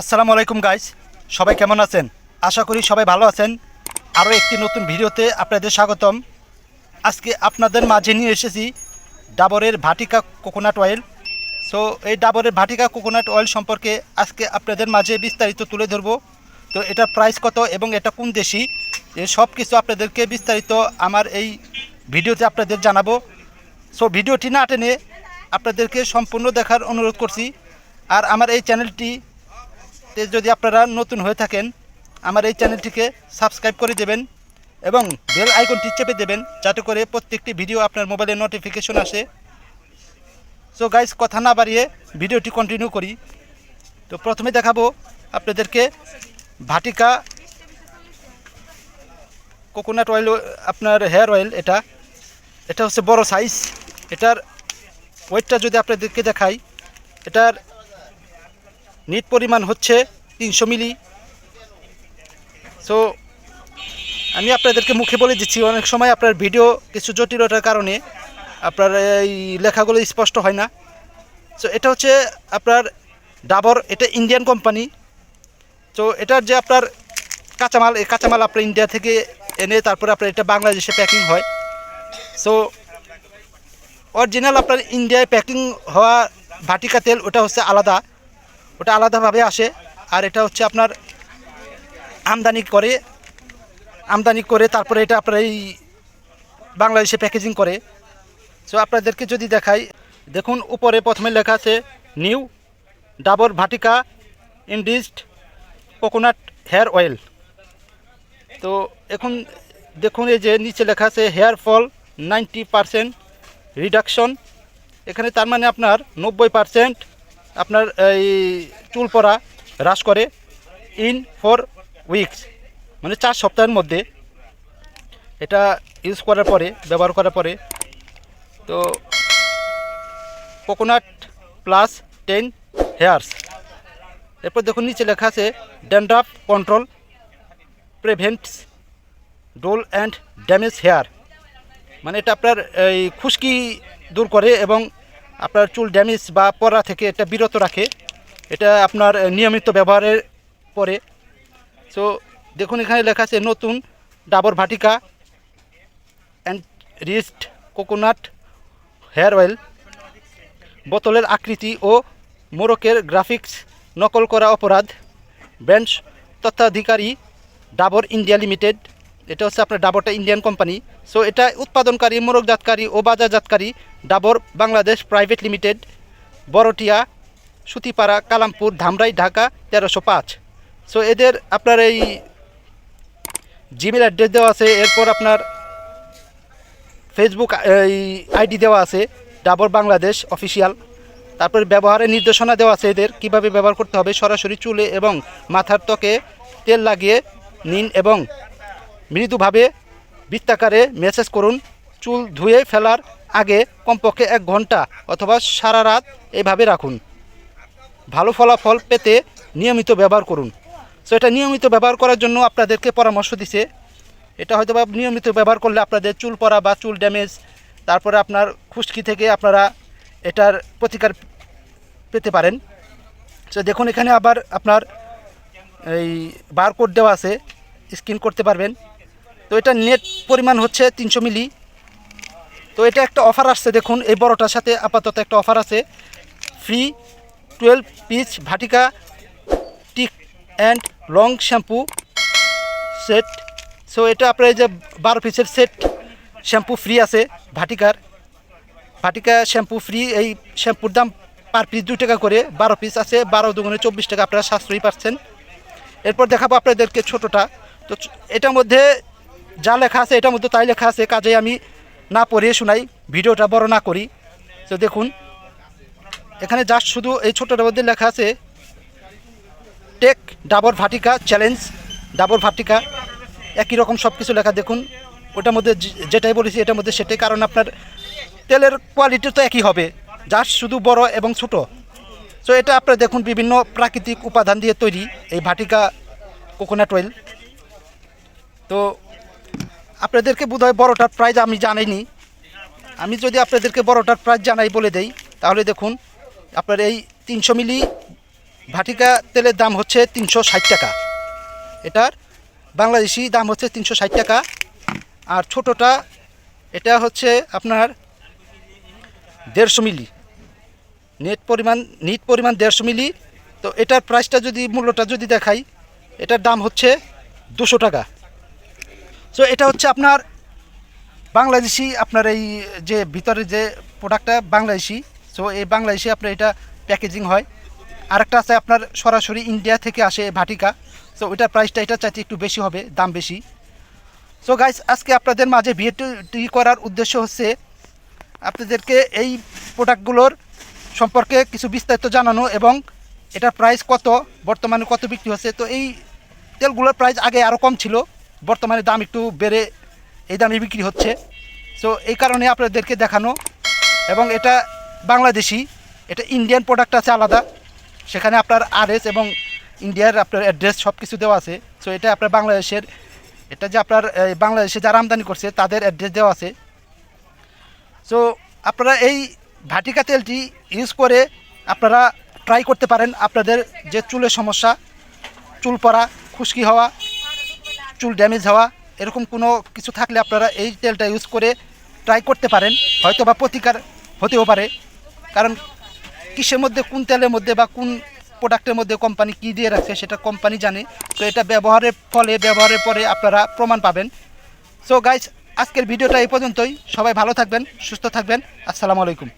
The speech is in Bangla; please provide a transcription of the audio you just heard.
আসসালামু আলাইকুম গাইস সবাই কেমন আছেন? আশা করি সবাই ভালো আছেন। আরও একটি নতুন ভিডিওতে আপনাদের স্বাগতম। আজকে আপনাদের মাঝে নিয়ে এসেছি ডাবরের ভাটিকা কোকোনাট অয়েল সো এই ডাবরের ভাটিকা কোকোনাট অয়েল সম্পর্কে আজকে আপনাদের মাঝে বিস্তারিত তুলে ধরব। তো, এটার প্রাইস কত এবং এটা কোন দেশি? সব কিছু আপনাদেরকে বিস্তারিত আমার এই ভিডিওতে আপনাদের জানাব। সো ভিডিওটি না টেনে আপনাদেরকে সম্পূর্ণ দেখার অনুরোধ করছি। আর আমার এই চ্যানেলটি তে যদি আপনারা নতুন হয়ে থাকেন, আমার এই চ্যানেলটিকে সাবস্ক্রাইব করে দেবেন এবং বেল আইকনটি চেপে দেবেন যাতে করে প্রত্যেকটি ভিডিও আপনার মোবাইলে নোটিফিকেশন আসে। সো গাইজ কথা না বাড়িয়ে ভিডিওটি কন্টিনিউ করি। তো প্রথমে দেখাবো আপনাদেরকে ভাটিকা কোকোনাট অয়েল আপনার হেয়ার অয়েল এটা। এটা হচ্ছে বড় সাইজ এটার ওয়েটটা যদি আপনাদেরকে দেখাই, এটার নিট পরিমাণ হচ্ছে তিনশো মিলি। সো আমি আপনাদেরকে মুখে বলে দিচ্ছি, অনেক সময় আপনার ভিডিও কিছু জটিলতার কারণে আপনার এই লেখাগুলো স্পষ্ট হয় না। সো এটা হচ্ছে আপনার ডাবর, এটা ইন্ডিয়ান কোম্পানি। তো এটার যে আপনার কাঁচামাল, এই কাঁচামাল আপনার ইন্ডিয়া থেকে এনে তারপরে আপনার এটা বাংলাদেশে প্যাকিং হয়। সো অরিজিনাল আপনার ইন্ডিয়ায় প্যাকিং হওয়া ভাটিকা তেল, ওটা হচ্ছে আলাদা। ওটা আলাদাভাবে আসে। আর এটা হচ্ছে আপনার আমদানি করে আমদানি করে তারপরে এটা আপনার এই বাংলাদেশে প্যাকেজিং করে। সো আপনাদেরকে যদি দেখাই, দেখুন উপরে প্রথমে লেখা আছে new Dabur Vatika enriched coconut hair oil তো এখন দেখুন এই যে নিচে লেখা আছে hair fall ninety percent reduction এখানে তার মানে আপনার নব্বই পারসেন্ট আপনার এই চুল পরা হ্রাস করে ইন ফোর উইকস মানে চার সপ্তাহের মধ্যে। এটা ইউজ করার পরে, ব্যবহার করার পরে। তো কোকোনাট প্লাস টেন হেয়ার্স এরপর দেখুন, নিচে লেখা আছে dandruff control prevents dull and damage hair মানে এটা আপনার এই খুশকি দূর করে এবং আপনার চুল ড্যামেজ বা পরা থেকে এটা বিরত রাখে। এটা আপনার নিয়মিত ব্যবহারের পরে সো দেখুন এখানে লেখা আছে, নতুন Dabur Vatika enriched coconut hair oil বোতলের আকৃতি ও মোরকের গ্রাফিক্স নকল করা অপরাধ। ব্র্যান্ড তত্ত্বাধিকারী ডাবর ইন্ডিয়া লিমিটেড এটা হচ্ছে আপনার ডাবরটা ইন্ডিয়ান কোম্পানি। সো এটা উৎপাদনকারী মোরকজাতকারী ও বাজারজাতকারী ডাবর বাংলাদেশ প্রাইভেট লিমিটেড বড়টিয়া সুতিপাড়া, কালামপুর, ধামরাই, ঢাকা, তেরোশো পাঁচ। সো এদের আপনার এই জিমেল অ্যাড্রেস দেওয়া আছে, এরপর আপনার ফেসবুক, এই আইডি দেওয়া আছে, ডাবর বাংলাদেশ অফিসিয়াল। তারপরে ব্যবহারের নির্দেশনা দেওয়া আছে এদের, কীভাবে ব্যবহার করতে হবে, সরাসরি চুলে এবং মাথার ত্বকে তেল লাগিয়ে নিন এবং মৃদুভাবে বৃত্তাকারে মেসেজ করুন, চুল ধুয়ে ফেলার আগে কমপক্ষে এক ঘণ্টা অথবা সারা রাত এভাবে রাখুন। ভালো ফলাফল পেতে নিয়মিত ব্যবহার করুন। সো এটা নিয়মিত ব্যবহার করার জন্য আপনাদেরকে পরামর্শ দিছে। এটা হয়তো বা নিয়মিত ব্যবহার করলে আপনাদের চুল পড়া বা চুল ড্যামেজ তারপরে আপনার খুশকি থেকে আপনারা এটার প্রতিকার পেতে পারেন। সো দেখুন, এখানে আবার আপনার এই বারকোড দেওয়া আছে। স্ক্যান করতে পারবেন। তো এটা নেট পরিমাণ হচ্ছে তিনশো মিলি। তো এটা একটা অফার আসছে, দেখুন, এই বড়টার সাথে আপাতত একটা অফার আছে। Free twelve piece Vatika, thick and long shampoo set. So এটা আপনার যে বারো পিসের সেট শ্যাম্পু ফ্রি আছে ভাটিকার। ভাটিকা শ্যাম্পু ফ্রি এই শ্যাম্পুর দাম পার পিস দুই টাকা করে, বারো পিস আছে, বারো দুগুণে চব্বিশ টাকা আপনারা সাশ্রয়ী পাচ্ছেন। এরপর দেখাবো আপনাদেরকে ছোটোটা। তো এটার মধ্যে যা লেখা আছে, এটার মধ্যে তাই লেখা আছে কাজে আমি না পড়িয়ে শোনাই, ভিডিওটা বড় না করি। তো দেখুন, এখানে জাস্ট শুধু এই ছোটোটার মধ্যে লেখা আছে, টেক ডাবর ভাটিকা চ্যালেঞ্জ, ডাবর ভাটিকা, একই রকম সব কিছু লেখা, দেখুন, ওটার মধ্যে যেটাই বলেছি, এটার মধ্যে সেটাই, কারণ আপনার তেলের কোয়ালিটি তো একই হবে জাস্ট শুধু বড় এবং ছোটো। সো এটা আপনার দেখুন, বিভিন্ন প্রাকৃতিক উপাদান দিয়ে তৈরি এই ভাটিকা কোকোনাট অয়েল তো আপনাদেরকে বোধহয় বড়টার প্রাইজ আমি জানাইনি। আমি যদি আপনাদেরকে বড়টার প্রাইজ জানাই বলে দেই, তাহলে দেখুন, আপনার এই তিনশো মিলি ভাটিকা তেলের দাম হচ্ছে তিনশো ষাট টাকা। এটার বাংলাদেশি দাম হচ্ছে তিনশো ষাট টাকা। আর ছোটোটা, এটা হচ্ছে আপনার দেড়শো মিলি। নেট পরিমাণ, নিট পরিমাণ দেড়শো মিলি। তো এটার প্রাইসটা যদি, মূল্যটা যদি দেখাই, এটার দাম হচ্ছে দুশো টাকা। সো এটা হচ্ছে আপনার বাংলাদেশি আপনার এই যে ভিতরে যে প্রোডাক্টটা বাংলাদেশি। সো এই বাংলাদেশি আপনার এটা প্যাকেজিং হয়। আরেকটা আছে আপনার সরাসরি ইন্ডিয়া থেকে আসে ভাটিকা সো ওইটার প্রাইসটা এটা চাইতে একটু বেশি হবে, দাম বেশি। সো গাইস আজকে আপনাদের মাঝে ভিডিওটি করার উদ্দেশ্য হচ্ছে আপনাদেরকে এই প্রোডাক্টগুলোর সম্পর্কে কিছু বিস্তারিত জানানো এবং এটার প্রাইস কত, বর্তমানে কত বিক্রি হচ্ছে। তো, এই তেলগুলোর প্রাইস আগে আরও কম ছিল। বর্তমানে দাম একটু বেড়ে এই দামে বিক্রি হচ্ছে। সো এই কারণে আপনাদেরকে দেখানো এবং এটা বাংলাদেশি, এটা ইন্ডিয়ান প্রোডাক্ট আছে আলাদা। সেখানে আপনার আরএস এবং ইন্ডিয়ার আপনার অ্যাড্রেস সব কিছু দেওয়া আছে। সো এটা আপনার বাংলাদেশের, এটা যে আপনার বাংলাদেশে যারা আমদানি করছে, তাদের অ্যাড্রেস দেওয়া আছে। সো আপনারা এই ভাটিকা তেলটি ইউজ করে আপনারা ট্রাই করতে পারেন। আপনাদের যে চুলের সমস্যা, চুল পড়া, খুশকি হওয়া চুল ড্যামেজ হওয়া, এরকম কোনো কিছু থাকলে আপনারা এই তেলটা ইউজ করে ট্রাই করতে পারেন। হয়তো বা প্রতিকার হতেও পারে। কারণ কিসের মধ্যে, কোন তেলের মধ্যে বা কোন প্রোডাক্টের মধ্যে কোম্পানি কী দিয়ে রাখছে সেটা কোম্পানি জানে। তো এটা ব্যবহারের ফলে, ব্যবহারের পরে আপনারা প্রমাণ পাবেন। সো গাইজ আজকের ভিডিওটা এই পর্যন্তই। সবাই ভালো থাকবেন, সুস্থ থাকবেন। আসসালামু আলাইকুম।